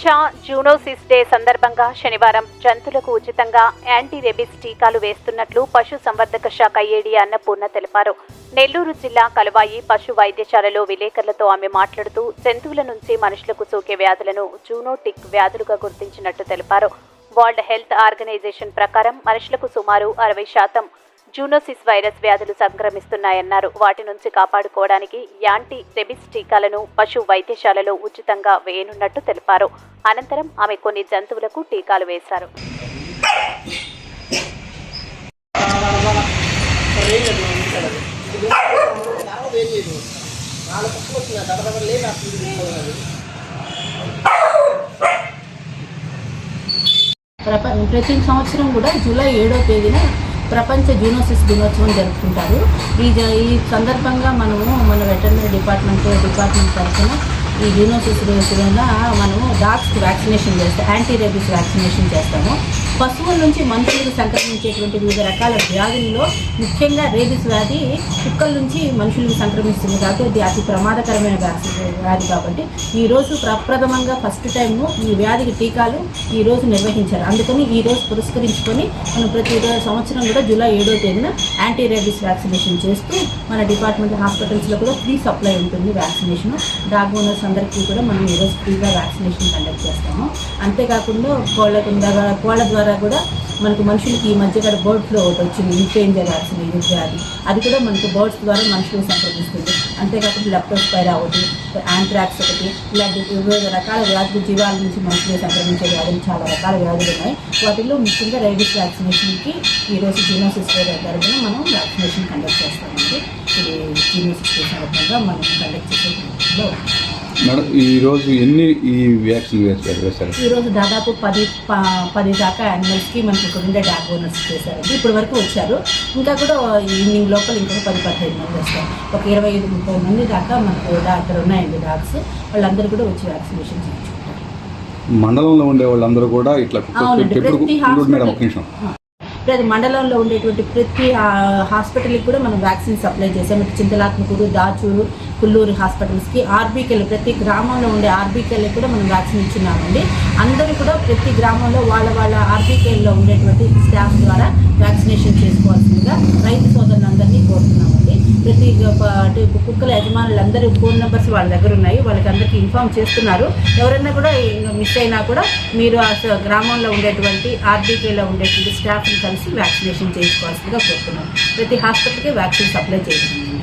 Zoonosis day సందర్భంగా శనివారం జంతువులకు ఉచితంగా యాంటీ రెబిస్ టీకాలు వేస్తున్నట్లు పశు సంవర్ధక శాఖ ఏడీ అన్నపూర్ణ తెలిపారు. నెల్లూరు జిల్లా కలవాయి పశు వైద్యశాలలో విలేకరులతో ఆమె మాట్లాడుతూ జంతువుల నుంచి మనుషులకు సోకే వ్యాధులను జూనోటిక్ వ్యాధులుగా గుర్తించినట్టు తెలిపారు. వరల్డ్ హెల్త్ ఆర్గనైజేషన్ ప్రకారం మనుషులకు సుమారు అరవై శాతం జూనోసిస్ వైరస్ వ్యాధులు సంక్రమిస్తున్నాయన్నారు. వాటి నుంచి కాపాడుకోవడానికి యాంటీ రెబిస్ టీకాలను పశు వైద్యశాలలో ఉచితంగా వేయనున్నట్టు తెలిపారు. అనంతరం ఆమె కొన్ని జంతువులకు టీకాలు వేశారు. ప్రతి సంవత్సరం కూడా జూలై ఏడో తేదీన ప్రపంచ జూనోసిస్ దినోత్సవం జరుపుకుంటారు. ఈ ఈ సందర్భంగా మనము మన వెటర్నరీ డిపార్ట్మెంట్ డిపార్ట్మెంట్ తరఫున ఈ జూనోసిస్ వల్ల మనము డాగ్స్కి వ్యాక్సినేషన్ చేస్తాం యాంటీ రేబీస్ వ్యాక్సినేషన్ చేస్తాము. పశువుల నుంచి మనుషులకు సంక్రమించేటువంటి వివిధ రకాల వ్యాధుల్లో ముఖ్యంగా రేబీస్ వ్యాధి కుక్కల నుంచి మనుషులకు సంక్రమిస్తుంది. కాబట్టి ఇది అతి ప్రమాదకరమైన వ్యాక్సి- వ్యాధి కాబట్టి ఈ రోజు ప్రప్రథమంగా ఫస్ట్ టైము ఈ వ్యాధికి టీకాలు ఈ రోజు నిర్వహించారు. అందుకని ఈ రోజు పురస్కరించుకొని మనం ప్రతి సంవత్సరం కూడా జూలై ఏడో తేదీన యాంటీ రేబిస్ వ్యాక్సినేషన్ చేస్తూ మన డిపార్ట్మెంట్ హాస్పిటల్స్లో కూడా ఫ్రీ సప్లై ఉంటుంది వ్యాక్సినేషన్. డాగ్ ఓనర్స్ అందరికీ కూడా మనం ఈరోజు ఫ్రీగా వ్యాక్సినేషన్ కండక్ట్ చేస్తాము. అంతేకాకుండా కోళ్ళ కోళ్ళ ద్వారా కూడా మనకు మనుషులకి ఈ మధ్య కూడా బర్డ్ ఫ్లో ఒకటి వచ్చింది ఇన్ఫ్లుయెంజా వ్యాక్సిన్ ఇది అది. కూడా మనకు బర్డ్స్ ద్వారా మనుషులకు సంప్రదిస్తుంది. అంతేకాకుండా లెప్టోస్పైరా ఒకటి యాంట్రాక్స్ ఒకటి ఇలాంటి వివిధ రకాల వ్యాధులు జీవాల నుంచి మనుషులు సంక్రమించే వ్యాధులు చాలా రకాల వ్యాధులు ఉన్నాయి. వాటిల్లో ముఖ్యంగా రైబిస్ వ్యాక్సినేషన్కి ఈరోజు జీనోసిస్ డే తరఫున మనం వ్యాక్సినేషన్ కండక్ట్ చేస్తామండి. ఇది జీనోసిస్ డే సందర్భంగా మనం కండక్ట్ చేసే మేడం ఈరోజు ఎన్ని ఈ వ్యాక్సిన్ వేశారు? వేశారు? ఈరోజు దాదాపు పది పది దాకా యానిమల్స్కి మనకి ఇక్కడ ఉండే డాగ్ ఓనర్స్ చేశారండి. ఇప్పటి వరకు వచ్చారు. ఇంకా కూడా ఈవినింగ్ లోపల ఇంకొక పది పదిహేను మంది వస్తారు. ఒక ఇరవై ఐదు ముప్పై మంది దాకా మనకు అక్కడ ఉన్నాయండి డాగ్స్. వాళ్ళందరూ కూడా వచ్చి వ్యాక్సినేషన్ చేయించుకుంటారు. మండలంలో ఉండే వాళ్ళందరూ కూడా ఇట్లా మేడం ఒక నిమిషం. ప్రతి మండలంలో ఉండేటువంటి ప్రతి హాస్పిటల్కి కూడా మనం వ్యాక్సిన్ సప్లై చేసాం ఇటు చింతలాత్మకూరు దాచూరు కుల్లూరు హాస్పిటల్స్కి ఆర్బీకెల్ ప్రతి గ్రామంలో ఉండే ఆర్బీకెల్ కూడా మనం వ్యాక్సిన్ ఇచ్చున్నామండి అందరూ కూడా ప్రతి గ్రామంలో వాళ్ళ వాళ్ళ ఆర్బీకెల్లో ఉండేటువంటి స్టాఫ్ ద్వారా వ్యాక్సినేషన్ చేసుకోవాల్సిందిగా రైతు సోదరులందరినీ కోరుతున్నామండి. ప్రతి అంటే కుక్కల యజమానులందరూ ఫోన్ నెంబర్స్ వాళ్ళ దగ్గర ఉన్నాయి. వాళ్ళకి అందరికీ ఇన్ఫామ్ చేస్తున్నారు. ఎవరైనా కూడా మిస్ అయినా కూడా మీరు ఆ స- గ్రామంలో ఉండేటువంటి ఆర్బీకేలో ఉండేటువంటి స్టాఫ్ని కలిసి వ్యాక్సినేషన్ చేసుకోవాల్సిందిగా కోరుతున్నాం. ప్రతి హాస్పిటల్కి వ్యాక్సిన్ సప్లై చేయండి